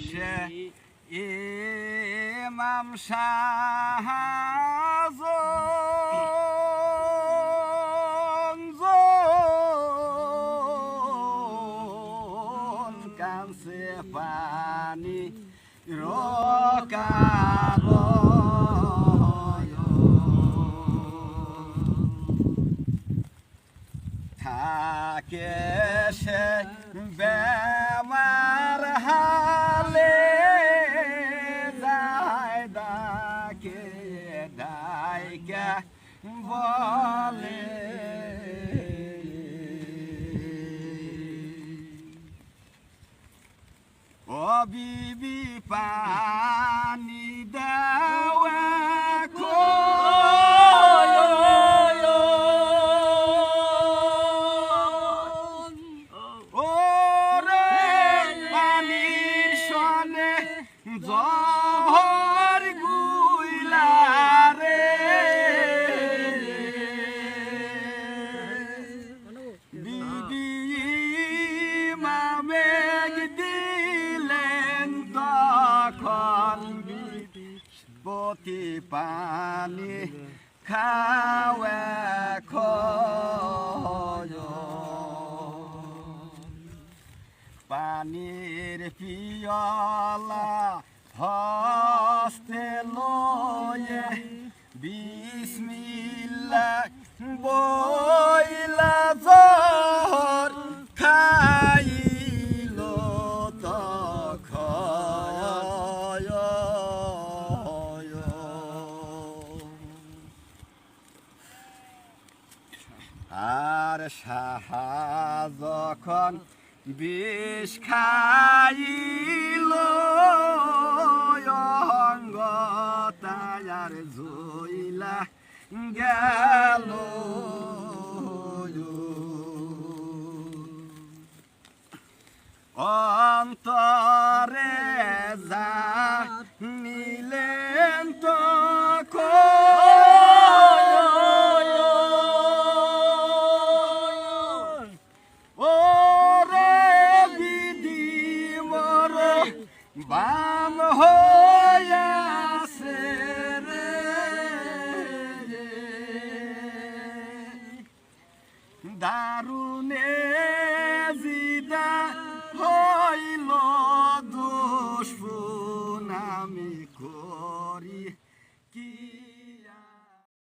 সে ইমাম শাহ কানসে পানি রোকারো থাকে সে বলে ও বিবি পানি দেওয়া পতি পানি খাওয়া পানির পিয়লা হস্তে লয়ে বিসমিল্লা আর সাহা যখন বিষ খাইল অঙ্গ তায়ার জইলা গেল। অন্তরে বাম হইয়াছে রে। দারুণে